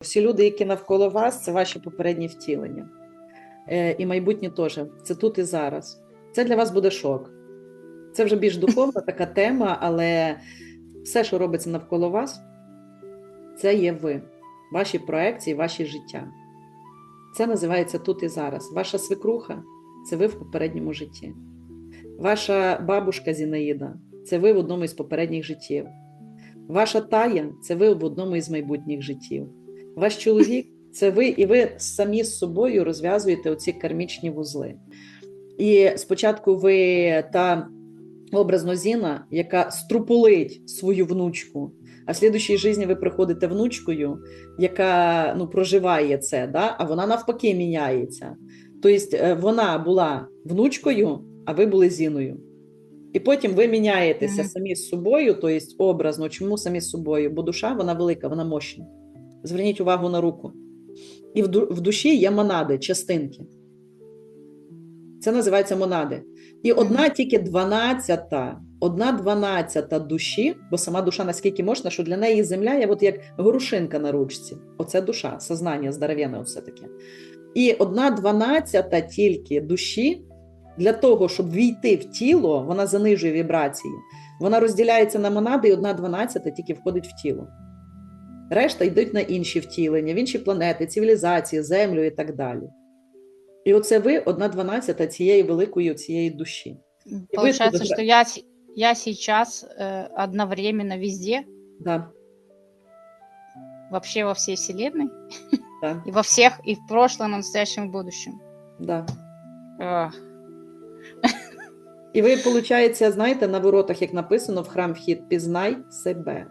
Всі люди, які навколо вас, це ваші попередні втілення. Е, І майбутнє теж. Це тут і зараз. Це для вас буде шок. Це вже більш духовна така тема, але все, що робиться навколо вас, це є ви, ваші проекції, ваші життя. Це називається тут і зараз. Ваша свекруха це ви в попередньому житті. Ваша бабушка Зінаїда це ви в одному із попередніх життів. Ваша тая це ви в одному із майбутніх життів. Ваш чоловік це ви, і ви самі з собою розв'язуєте оці кармічні вузли. І спочатку ви та образно Зіна, яка струпулить свою внучку, а в слідущій житті ви приходите внучкою, яка ну, проживає це, да? а вона навпаки міняється. Тобто е, вона була внучкою, а ви були Зіною. І потім ви міняєтеся Мгм. самі з собою, тобто образно, чому самі з собою? Бо душа вона велика, вона мощна. Зверніть увагу на руку. І в, ду- в душі є монади, частинки. Це називається монади. І одна тільки дванадцята, одна дванадцята душі, бо сама душа наскільки можна, що для неї земля є от як горушинка на ручці. Оце душа, сознання здоров'яне все таке. І одна дванадцята тільки душі для того, щоб війти в тіло, вона занижує вібрації. Вона розділяється на монади, і одна дванадцята тільки входить в тіло. Решта йдуть на інші втілення, в інші планети, цивілізації, землю і так далі. І оце ви одна дванадцята цієї великої цієї душі. Получается, туда- что я, я сейчас э, одновременно везде, Да, вообще во всей вселенной, да, и во всех, и в прошлом, и в настоящем, и в будущем. да. Ах, І ви, виходить, знаєте, на воротах, як написано, в храм вхід пізнай себе.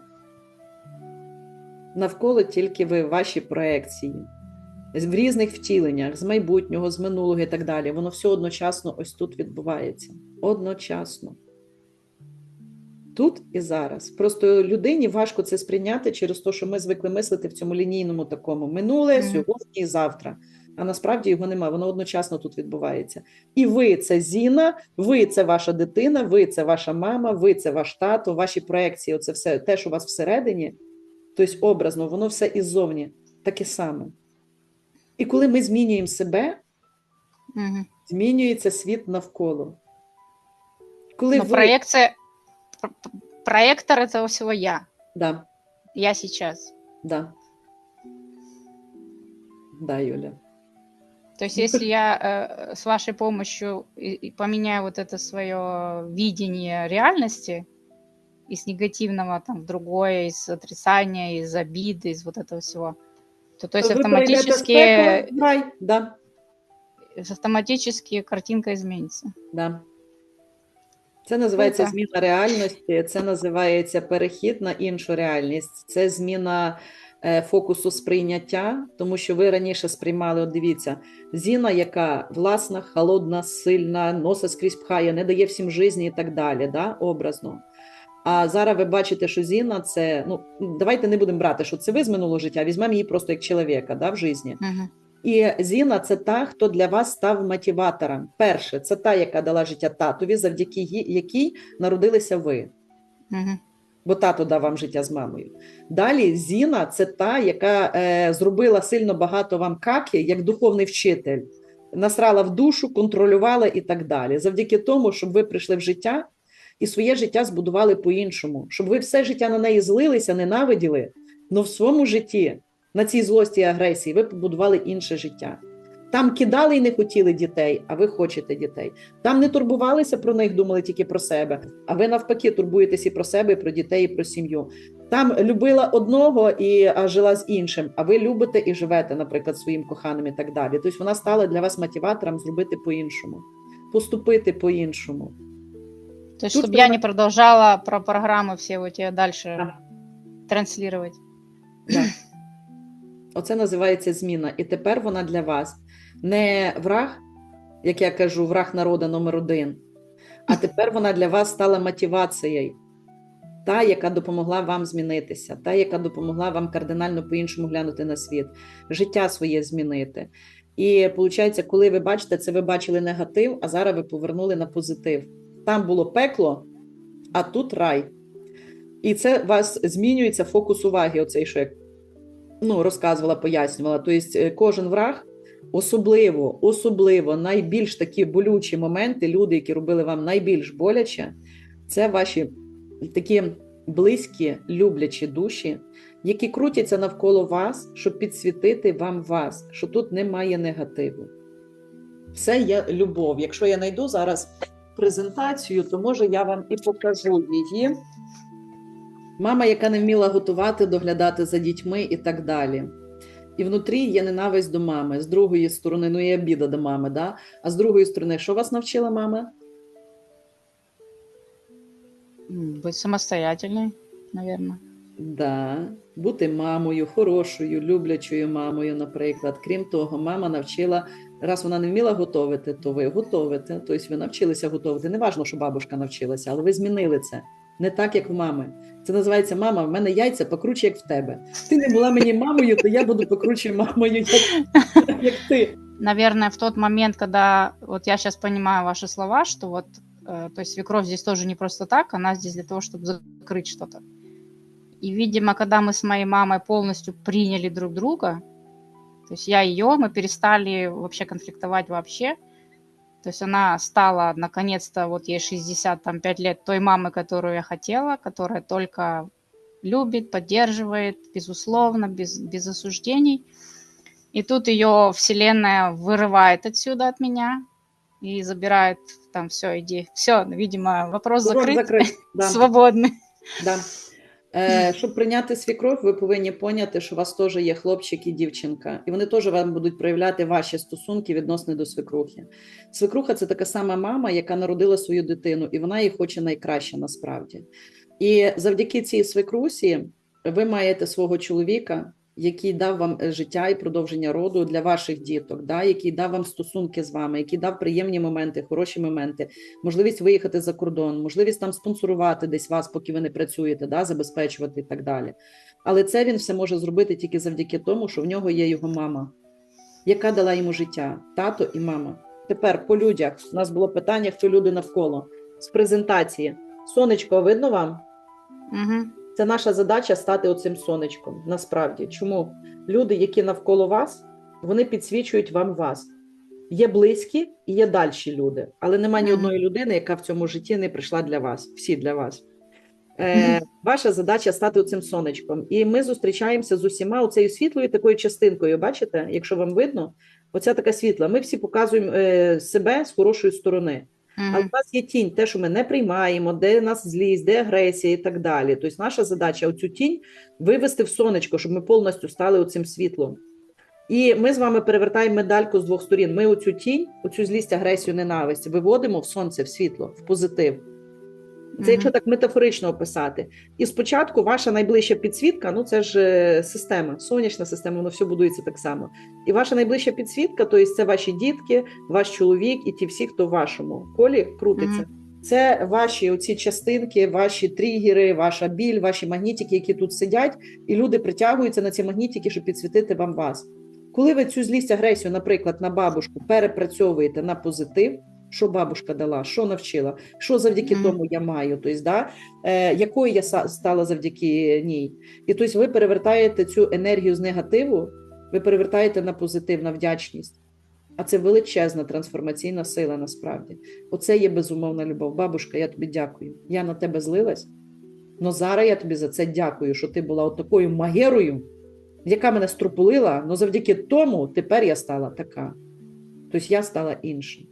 Навколо тільки ви, ваші проекції. В різних втіленнях, з майбутнього, з минулого і так далі. Воно все одночасно ось тут відбувається. Одночасно. Тут і зараз. Просто людині важко це сприйняти через те, що ми звикли мислити в цьому лінійному такому минуле, сьогодні і завтра. А насправді його немає, воно одночасно тут відбувається. І ви це Зіна, ви це ваша дитина, ви це ваша мама, ви це ваш тато, ваші проекції, оце все те, що у вас всередині, тобто образно, воно все іззовні таке саме. І коли ми змінюємо себе, мгм. змінюється світ навколо. Коли Но ви... проекция, пр- пр- проектор этого всего я. Да, Я сейчас. да. Да, Юля. То есть, если я э, с вашей помощью и- и поменяю вот это свое видение реальности из негативного там в другое, из отрицания, из обиды, из вот этого всего, то то есть автоматически, рай. Да, автоматически картинка изменится. да. Це називається Круто. зміна реальності, це називається перехід на іншу реальність, це зміна е, фокусу сприйняття, тому що ви раніше сприймали, от дивіться, Зіна, яка власна, холодна, сильна, носа скрізь пхає, не дає всім житті і так далі, да, образно. А зараз ви бачите, що Зіна це, ну, давайте не будемо брати, що це ви з минулого життя, візьмемо її просто як чоловіка да, в житті. Мгм. І Зіна це та, хто для вас став мотиватором. Перше, це та, яка дала життя татові, завдяки якій народилися ви. Мгм. Бо тато дав вам життя з мамою. Далі Зіна це та, яка е, зробила сильно багато вам каки, як духовний вчитель, насрала в душу, контролювала і так далі. Завдяки тому, щоб ви прийшли в життя і своє життя збудували по-іншому, щоб ви все життя на неї злилися, ненавиділи, але в своєму житті на цій злості і агресії ви побудували інше життя. Там кидали і не хотіли дітей, а ви хочете дітей. Там не турбувалися про них, думали тільки про себе. А ви навпаки турбуєтесь і про себе, і про дітей, і про сім'ю. Там любила одного і а жила з іншим. А ви любите і живете, наприклад, своїм коханим і так далі. Тобто вона стала для вас мотиватором зробити по-іншому, поступити по-іншому. То есть, Тут чтобы я прямо- не продолжала про программы все вот эти дальше Да. транслировать. Да. Оце називається зміна. І тепер вона для вас не враг, як я кажу, враг народу номер один. А тепер вона для вас стала мотивацією, та, яка допомогла вам змінитися, та, яка допомогла вам кардинально по-іншому глянути на світ, життя своє змінити. І виходить, коли ви бачите, це ви бачили негатив, а зараз ви повернули на позитив. Там було пекло, а тут рай. І це вас змінюється фокус уваги, оцей що як ну, розказувала, пояснювала. Тобто, е, кожен враг, особливо, особливо найбільш такі болючі моменти, люди, які робили вам найбільш боляче, це ваші такі близькі, люблячі душі, які крутяться навколо вас, щоб підсвітити вам вас, що тут немає негативу. Все є любов. Якщо я знайду зараз презентацію, то може я вам і покажу її. Мама, яка не вміла готувати, доглядати за дітьми і так далі. І внутрі є ненависть до мами, з другої сторони, ну і обіда до мами, да? а з другої сторони, що вас навчила мама? М, Быть самостоятельной, наверное. Да, бути мамою, хорошою, люблячою мамою, наприклад. Крім того, мама навчила, раз вона не вміла готувати, то ви готовите. Тобто ви навчилися готувати. Не важно, що бабушка навчилася, але ви змінили це. Не так, як в мами. Це називається мама, в мене яйця покруче, як в тебе. Ти не була мені мамою, то я буду покруче мамою, як, як ти. Наверное, в тот момент, когда вот я сейчас понимаю ваши слова, что вот, э, то есть свекровь здесь тоже не просто так, она здесь для того, чтобы закрыть что-то. И, видимо, когда мы с моей мамой полностью приняли друг друга, то есть я ее, мы перестали вообще конфликтовать вообще. То есть она стала, наконец-то, вот ей 65 лет, той мамы, которую я хотела, которая только любит, поддерживает, безусловно, без, без осуждений. И тут ее вселенная вырывает отсюда от меня и забирает там все, иди. Все, видимо, вопрос закрыт, закрит. Да. свободный. Да. Е, щоб прийняти свікров, ви повинні поняти, що у вас теж є хлопчик і дівчинка, і вони теж вам будуть проявляти ваші стосунки відносно до свекрухи. Свекруха це така сама мама, яка народила свою дитину, і вона їй хоче найкраще насправді. І завдяки цій свекрусі ви маєте свого чоловіка, який дав вам е, життя і продовження роду для ваших діток, да, який дав вам стосунки з вами, який дав приємні моменти, хороші моменти, можливість виїхати за кордон, можливість там спонсорувати десь вас, поки ви не працюєте, да, забезпечувати і так далі. Але це він все може зробити тільки завдяки тому, що в нього є його мама, яка дала йому життя, тато і мама. Тепер по людях у нас було питання, хто люди навколо з презентації. Сонечко, видно вам? Мгм. Це наша задача стати оцим сонечком. Насправді, чому люди, які навколо вас, вони підсвічують вам вас. Є близькі і є дальші люди, але нема ні одної людини, яка в цьому житті не прийшла для вас. Всі для вас. Е, ваша задача стати цим сонечком. І ми зустрічаємося з усіма оцею світлою такою частинкою. Бачите, якщо вам видно, оця така світла. Ми всі показуємо е, себе з хорошої сторони. Мгм. в нас є тінь, те, що ми не приймаємо, де нас злість, де агресія і так далі. Тобто, наша задача оцю тінь вивести в сонечко, щоб ми повністю стали оцим світлом. І ми з вами перевертаємо медальку з двох сторін. Ми оцю тінь, оцю злість, агресію, ненависть виводимо в сонце, в світло, в позитив. Це якщо так метафорично описати. І спочатку ваша найближча підсвітка, ну це ж е, система, сонячна система, воно все будується так само. І ваша найближча підсвітка, тобто це ваші дітки, ваш чоловік і ті всі, хто в вашому колі крутиться. Це ваші оці частинки, ваші тригери, ваша біль, ваші магнітики, які тут сидять, і люди притягуються на ці магнітики, щоб підсвітити вам вас. Коли ви цю злість, агресію, наприклад, на бабушку перепрацьовуєте на позитив, що бабушка дала, що навчила, що завдяки Мгм. тому я маю, тобто, да, е, якою я стала завдяки ній. І тобто ви перевертаєте цю енергію з негативу, ви перевертаєте на позитив, на вдячність. А це величезна трансформаційна сила насправді. Оце є безумовна любов. Бабушка, я тобі дякую. Я на тебе злилась. але зараз я тобі за це дякую, що ти була от такою магерою, яка мене струпулила, але завдяки тому тепер я стала така. Тобто я стала іншим.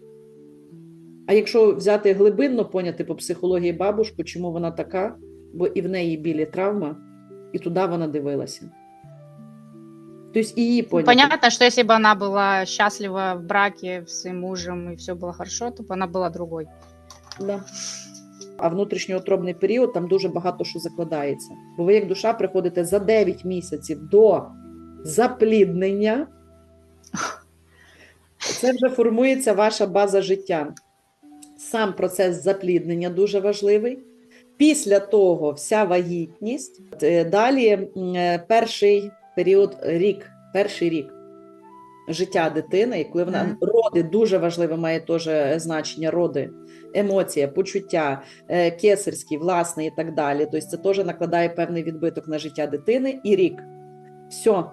А якщо взяти глибинно поняти по психології бабушку, чому вона така, бо і в неї білі травма, і туди вона дивилася. Тобто і її Ну, поняти. Понятно, что если бы она была счастлива в браке с своим мужем и все было хорошо, то бы она была другой. Да. А внутрішньоутробний період там дуже багато що закладається. Бо ви, як душа, приходите за 9 місяців до запліднення. Це вже формується ваша база життя. Сам процес запліднення дуже важливий. Після того вся вагітність. Е, Далі е, перший період рік, перший рік життя дитини, і коли вона Мгм. роди дуже важливе має теж значення роди, емоція, почуття, е, кесарські, власне і так далі. Тобто це теж накладає певний відбиток на життя дитини і рік. Все,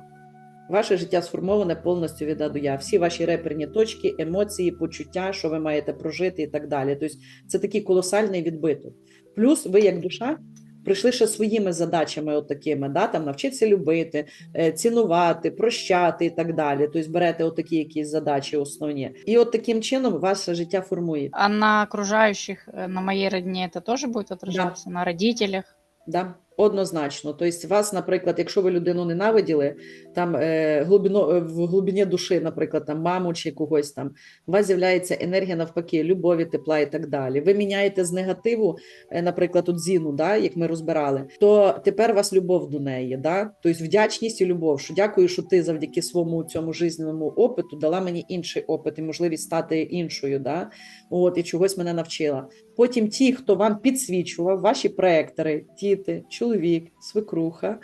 Ваше життя сформоване повністю від А до Я. Всі ваші реперні точки, емоції, почуття, що ви маєте прожити і так далі. Тобто це такий колосальний відбиток. Плюс ви, як душа, прийшли ще своїми задачами, от такими, да, там навчитися любити, е, цінувати, прощати і так далі. Тобто берете отакі якісь задачі основні. І от таким чином ваше життя формує. А на окружающих, э, на моей родне это тоже будет отражаться? На родителях? Да, однозначно. Тобто, вас, наприклад, якщо ви людину ненавиділи, там е, глибино, е, в глибині душі, наприклад, там маму чи когось там, у вас з'являється енергія навпаки, любові, тепла і так далі. Ви міняєте з негативу, е, наприклад, от Зіну, да, як ми розбирали, то тепер у вас любов до неї, да? тобто вдячність і любов. Що дякую, що ти завдяки своєму цьому жизненному опиту дала мені інший опит і можливість стати іншою. Да? От, і чогось мене навчила. Потім ті, хто вам підсвічував, ваші проектори, діти, чоловік, свекруха,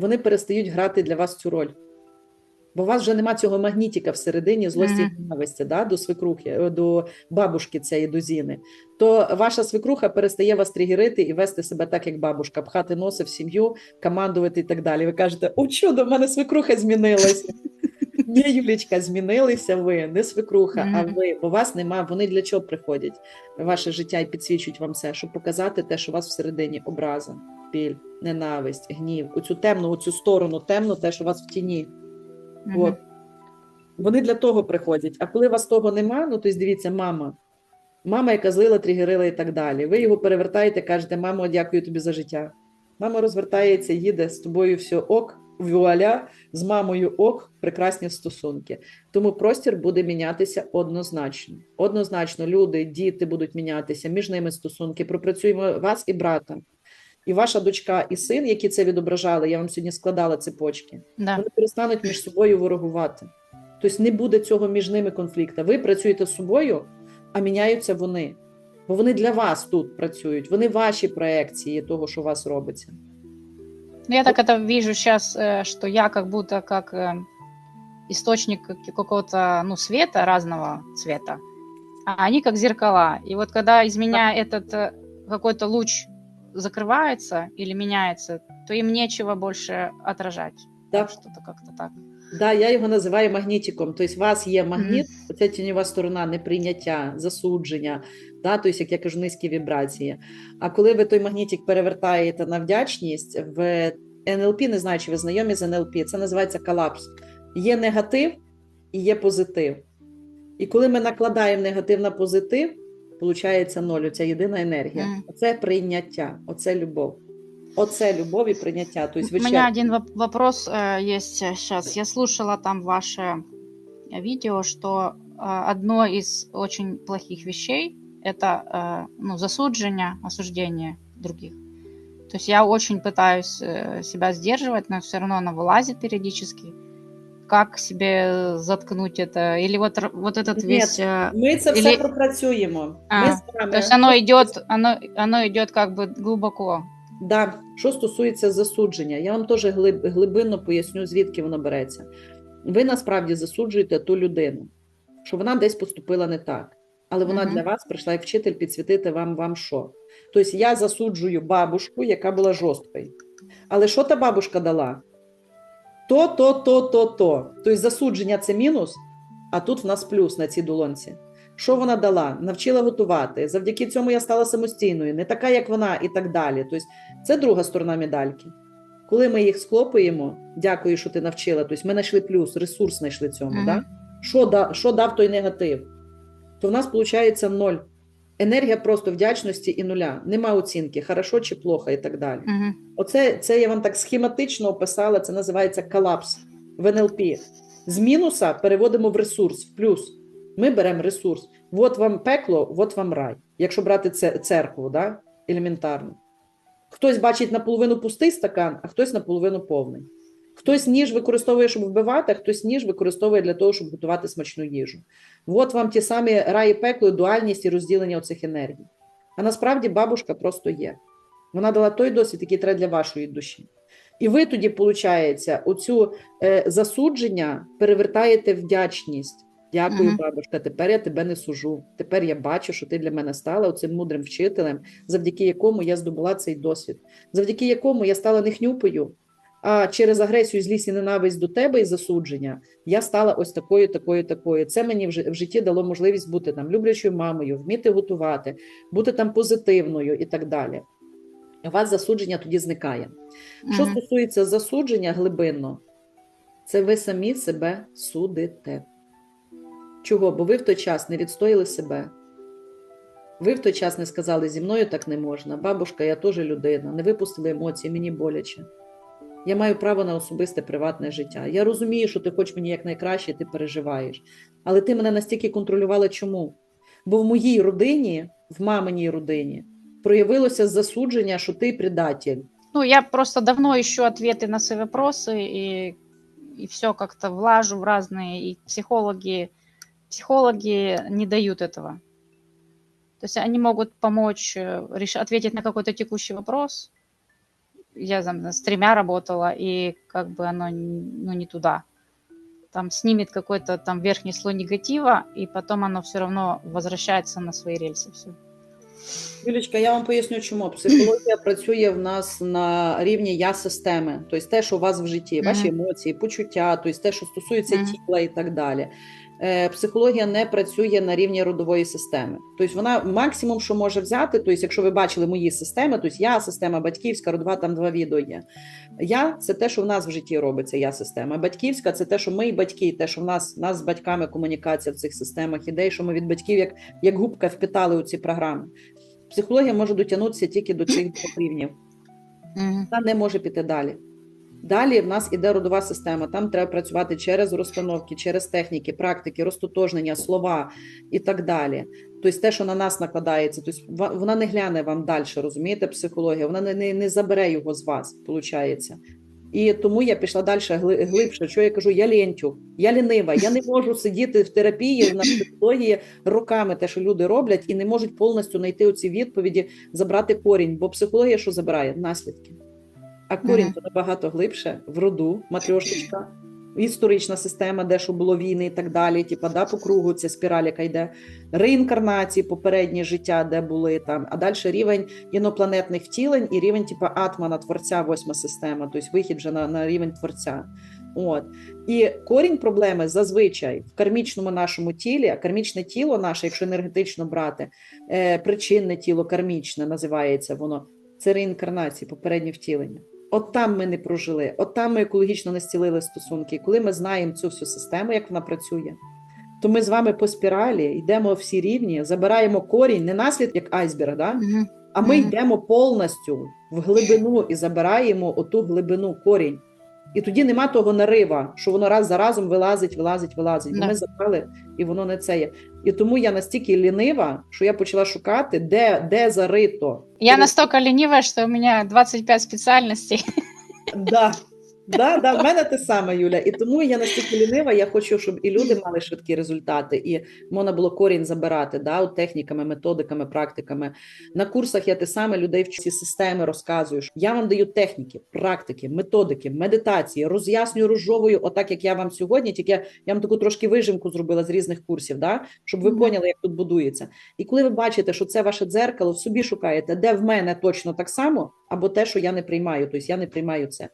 вони перестають грати для вас цю роль. Бо у вас вже нема цього магнітика всередині злості Мгм. і ненависті да, до свекрухи, е, до бабушки цієї до Зіни. То ваша свекруха перестає вас тригерити і вести себе так, як бабушка, пхати носи в сім'ю, командувати і так далі. Ви кажете, о, чудо, в мене свекруха змінилася. Ні, Юлічка, змінилися ви, не свекруха, а ви. Бо вас нема. Вони для чого приходять в ваше життя і підсвічують вам це, щоб показати те, що у вас всередині образа, біль, ненависть, гнів, оцю темну, оцю сторону темну, те, що у вас в тіні. Мгм. От. Вони для того приходять. А коли у вас того нема, ну то дивіться, мама. Мама, яка злила, тригерила і так далі. Ви його перевертаєте, кажете, мамо, дякую тобі за життя. Мама розвертається, їде з тобою все ок, вуаля, з мамою ок, прекрасні стосунки. Тому простір буде мінятися однозначно. Однозначно, люди, діти будуть мінятися, між ними стосунки. Пропрацюємо вас і брата. І ваша дочка і син, які це відображали, я вам сьогодні складала цепочки Да. вони перестануть між собою ворогувати. Тобто не буде цього між ними конфлікту. Ви працюєте з собою, а міняються вони. Бо вони для вас тут працюють, вони ваші проекції того, що у вас робиться. Ну, Я так это вижу сейчас, что я как будто как э, источник как- какого-то ну, света разного цвета, а они как зеркала. И вот когда из меня этот э, какой-то луч закрывается или меняется, то им нечего больше отражать. Так. Что-то как-то так. Да, я його називаю магнітиком. Тобто, у вас є магніт, оця тіньова сторона неприйняття, засудження, да, тобто, як я кажу, низькі вібрації. А коли ви той магнітик перевертаєте на вдячність, в НЛП, не знаю, чи ви знайомі з НЛП, це називається колапс. Є негатив і є позитив. І коли ми накладаємо негатив на позитив, виходить ноль, оця єдина енергія. Мгм. Оце прийняття, оце любов. Оце любов і прийняття. Тобто, ви У меня ще- один воп- вопрос э, есть сейчас. Я слушала там ваше э, видео, что э, одно из очень плохих вещей это э, ну, засуджение, осуждение других. То есть я очень пытаюсь э, себя сдерживать, но все равно оно вылазит периодически. Как себе заткнуть это? Или вот, р- вот этот Нет. весь... э, Ми це все Ілі- пропрацюємо. А, Ми з вами... то есть оно идет, оно, оно идет как бы глубоко. Да, що стосується засудження, я вам теж глиб, глибинно поясню, звідки воно береться. Ви насправді засуджуєте ту людину, що вона десь поступила не так, але вона Мгм. для вас прийшла як вчитель підсвітити вам, вам що. Тобто я засуджую бабушку, яка була жорсткою. Але що та бабушка дала? То, то, то, то, то. Тобто засудження це мінус, а тут в нас плюс на цій долонці. Що вона дала? Навчила готувати. Завдяки цьому я стала самостійною, не така, як вона, і так далі. Тобто, це друга сторона медальки. Коли ми їх склопуємо, дякую, що ти навчила. Тобто ми знайшли плюс, ресурс знайшли цьому. Мгм. Да? Що, да, що дав той негатив? То в нас виходить ноль. Енергія просто вдячності і нуля. Нема оцінки, хорошо чи плохо, і так далі. Мгм. Оце це я вам так схематично описала. Це називається колапс в НЛП. З мінуса переводимо в ресурс, в плюс. Ми беремо ресурс. От вам пекло, от вам рай. Якщо брати це церкву, да? елементарно. Хтось бачить наполовину пустий стакан, а хтось наполовину повний. Хтось ніж використовує, щоб вбивати, а хтось ніж використовує для того, щоб готувати смачну їжу. От вам ті самі рай і пекло, дуальність і розділення оцих енергій. А насправді бабушка просто є. Вона дала той досвід, який треба для вашої душі. І ви тоді, виходить, оцю е, засудження перевертаєте в вдячність. Дякую, Мгм. бабушка. Тепер я тебе не сужу. Тепер я бачу, що ти для мене стала оцим мудрим вчителем, завдяки якому я здобула цей досвід, завдяки якому я стала не хнюпою, А через агресію, злість і ненависть до тебе і засудження я стала ось такою, такою, такою. Це мені в житті дало можливість бути там люблячою мамою, вміти готувати, бути там позитивною і так далі. У вас засудження тоді зникає. Що стосується засудження глибинно, це ви самі себе судите. Чого? Бо ви в той час не відстояли себе. Ви в той час не сказали, зі мною так не можна. Бабушка, я теж людина, не випустили емоції, мені боляче. Я маю право на особисте приватне життя. Я розумію, що ти хочеш мені якнайкраще, ти переживаєш. Але ти мене настільки контролювала чому? Бо в моїй родині, в маминій родині, проявилося засудження, що ти предатель. Ну, я просто давно ищу ответы на свои вопросы, и, и все как-то влажу в разные, и психологи, психологи не дают этого. То есть они могут помочь э, реш- ответить на какой-то текущий вопрос. я там с тремя работала, и как бы оно ну, не туда. Там снимет какой-то там верхний слой негатива, и потом оно все равно возвращается на свои рельсы. Все. Юлічка, я вам поясню, чому психологія працює в нас на рівні я системи, тобто те, що у вас в житті, ваші емоції, почуття, тобто те, що стосується тіла і так далі. Е, Психологія не працює на рівні родової системи. Тобто вона максимум, що може взяти, тобто, якщо ви бачили мої системи, тобто я система батьківська, родова, там два відео є. Я це те, що в нас в житті робиться, я система. Батьківська це те, що ми і батьки, те, що в нас, в нас з батьками комунікація в цих системах, ідей, що ми від батьків як, як губка впитали у ці програми. Психологія може дотягнутися тільки до цих рівнів. Вона не може піти далі. Далі в нас іде родова система. Там треба працювати через розстановки, через техніки, практики, розтотожнення, слова і так далі. Тобто те, що на нас накладається, тобто вона не гляне вам далі, розумієте, психологія, вона не, не, не забере його з вас, виходить. І тому я пішла далі глибше. Що я кажу, я лентю, я лінива, я не можу сидіти в терапії на психології роками, те, що люди роблять, і не можуть повністю знайти оці відповіді, забрати корінь. Бо психологія що забирає? Наслідки. А корінь то набагато глибше в роду, матрьошечка, історична система, де що було війни і так далі. Типа да, по кругу ця спіраль, яка йде реінкарнації, попереднє життя, де були там, а далі рівень інопланетних втілень і рівень, типа атмана, творця, восьма система, тобто вихід вже на, на рівень творця. От і корінь проблеми зазвичай в кармічному нашому тілі, а кармічне тіло наше, якщо енергетично брати, е, причинне тіло кармічне називається воно. Це реінкарнації, попереднє втілення. От там ми не прожили, от там ми екологічно не стілили стосунки. І коли ми знаємо цю всю систему, як вона працює, то ми з вами по спіралі йдемо всі рівні, забираємо корінь, не наслід як айсберг, да? а ми йдемо повністю в глибину і забираємо оту глибину корінь. І тоді нема того нарива, що воно раз за разом вилазить, вилазить, вилазить. Бо Да. Ми забрали, і воно не це є. І тому я настільки лінива, що я почала шукати, де, де зарито. Я настолько лінива, що у мене 25 специальностей. Да. Да, да, в мене те саме, Юля. І тому я настільки лінива, я хочу, щоб і люди мали швидкі результати, і можна було корінь забирати, да, от техніками, методиками, практиками. На курсах я те саме людей в ці системи розказую. Я вам даю техніки, практики, методики, медитації, роз'яснюю розжовую, отак як я вам сьогодні, тільки я, я вам таку трошки вижимку зробила з різних курсів, да, щоб ви поняли, як тут будується. І коли ви бачите, що це ваше дзеркало, в собі шукаєте, де в мене точно так само, або те, що я не приймаю, тобто я не приймаю це.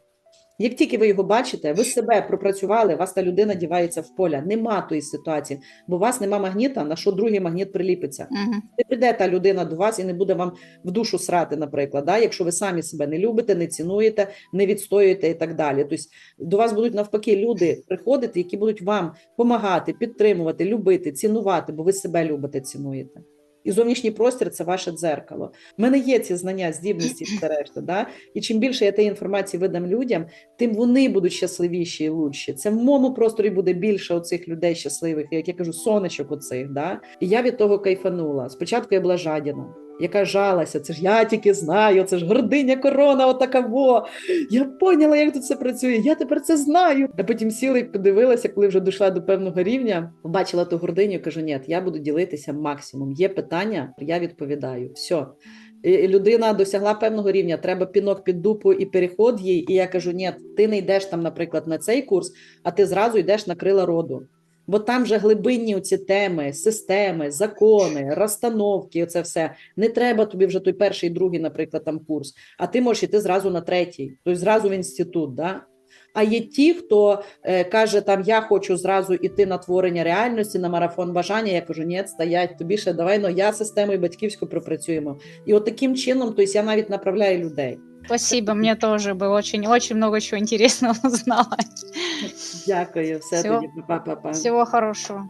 Як тільки ви його бачите, ви себе пропрацювали, вас та людина дівається в поля. Нема тої ситуації, бо у вас нема магніта, на що другий магніт приліпиться. Мгм. Не прийде та людина до вас і не буде вам в душу срати, наприклад, да? якщо ви самі себе не любите, не цінуєте, не відстоюєте і так далі. Тобто до вас будуть навпаки люди приходити, які будуть вам допомагати, підтримувати, любити, цінувати, бо ви себе любите, цінуєте. І зовнішній простір це ваше дзеркало. У мене є ці знання, здібності все решта. Да? І чим більше я тієї інформації видам людям, тим вони будуть щасливіші і лучші. Це в моєму просторі буде більше оцих людей щасливих, як я кажу, сонечок оцих. Да? І я від того кайфанула. Спочатку я була жадіна, яка жалася. Це ж я тільки знаю, це ж гординя корона, отака во. Я поняла, як тут це працює. Я тепер це знаю. А потім сіла і подивилася, коли вже дійшла до певного рівня, побачила ту гординю. і Кажу, ні, я буду ділитися максимум. Є питання, я відповідаю. Все. І людина досягла певного рівня, треба пінок під дупу і переход їй. І я кажу: ні, ти не йдеш там, наприклад, на цей курс, а ти зразу йдеш на крила роду. Бо там же глибинні ці теми, системи, закони, розстановки, оце все. Не треба тобі вже той перший, другий, наприклад, там курс, а ти можеш йти зразу на третій, тобто зразу в інститут. Да? А є ті, хто е, каже, там я хочу зразу йти на творення реальності, на марафон бажання. Я кажу, ні, стоять, тобі ще давай, ну я системою батьківську пропрацюємо. І от таким чином, тобто я навіть направляю людей. Спасибо, мне тоже было очень-очень много чего интересного узнала. Дякую, все все. тоді, па-па-па. Всего хорошего.